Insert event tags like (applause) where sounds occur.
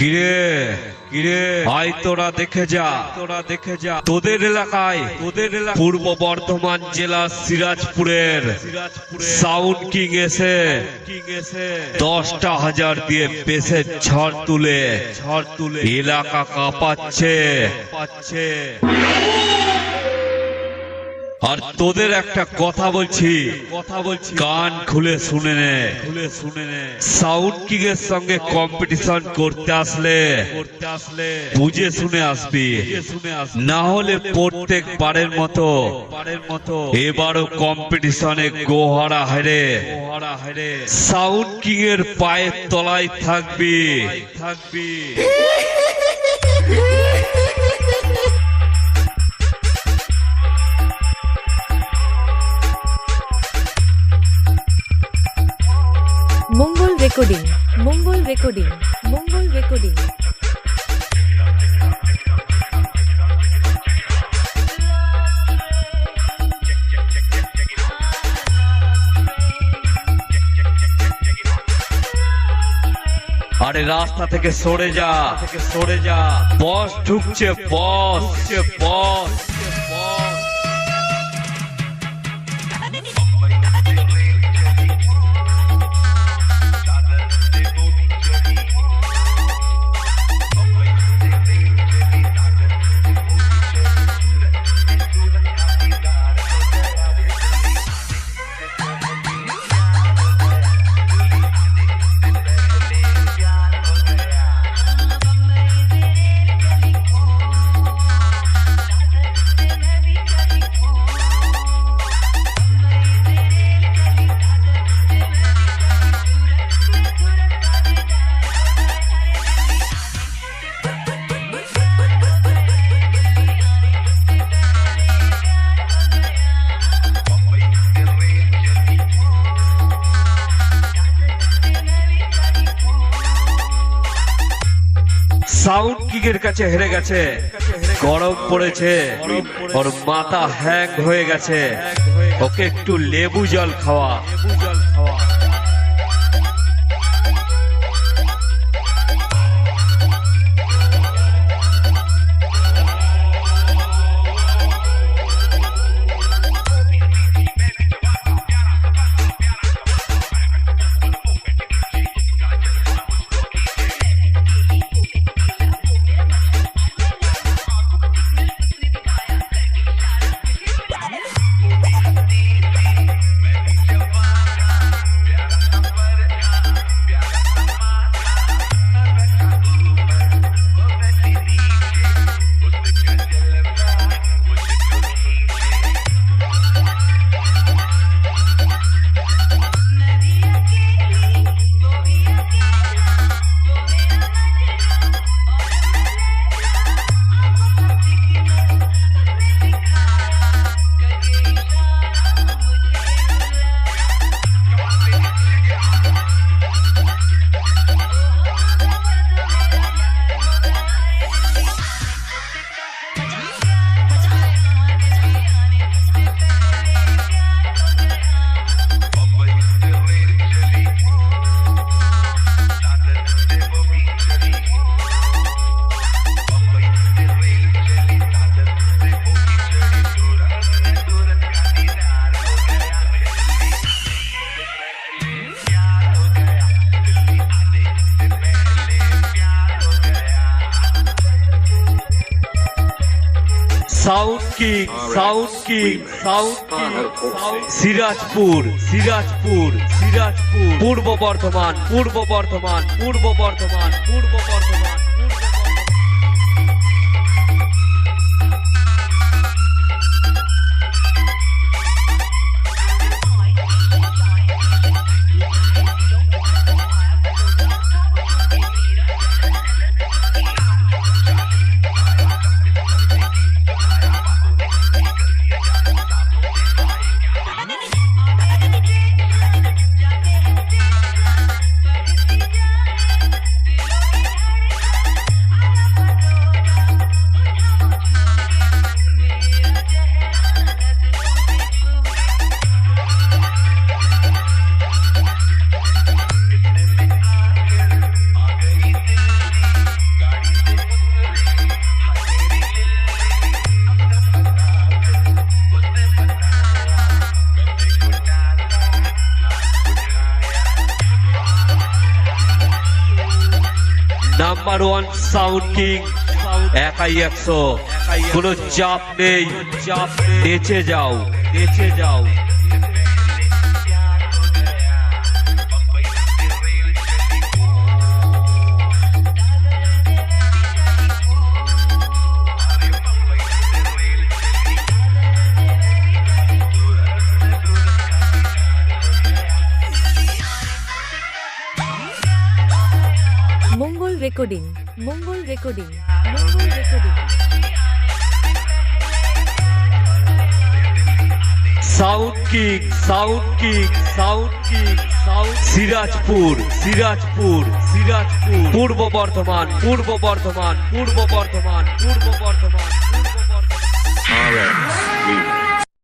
কিরে? কিরে? আয় তোরা দেখে যা। তোরা দেখে যা। তোদের এলাকায় তোদের পূর্ব বর্ধমান জেলা সিরাজপুরের সাউন্ড কিং এসে দশটা হাজার দিয়ে পেসের ঝড় তুলে ঝড় তুলে এলাকা কাঁপাচ্ছে। পাচ্ছে আর তোদের একটা কথা বলছি। কথা বলছি কান খুলে শুনে নে। খুলে শুনে নে সাউন্ড কিং এর সঙ্গে কম্পিটিশন করতে আসলে করতে আসলে বুঝে শুনে আসবি। না হলে প্রত্যেক বারের মতো বারের মতো এবারও কম্পিটিশনে গোহারা হেরে। গোহারা হেরে সাউন্ড কিং এর পায়ের তলায় থাকবি থাকবি। (laughs) Recording, Mangal recording Mangal recording. আরে রাস্তা থেকে সরে যা থেকে সরে যা বস ঢুকছে, বস বস। সাউন্ড কিকের কাছে হেরে গেছে। গরম পড়েছে ওর মাথা হ্যাং হয়ে গেছে। ওকে একটু লেবু জল খাওয়া। সাউথ কি সাউথ কি সাউথ সিরাজপুর সিরাজপুর সিরাজপুর পূর্ব বর্ধমান পূর্ব Bardhaman Purba Bardhaman Purba Bardhaman. Number one sound king একাই একশো। কোনো চাপ নেই। চাপ নেচে যাও নেচে যাও। Recording Mangal recording Mangal recording. South kick south kick south kick south Sirajpur Sirajpur Sirajpur. Purba Bardhaman Purba Bardhaman Purba Bardhaman Purba Bardhaman Purba Bardhaman.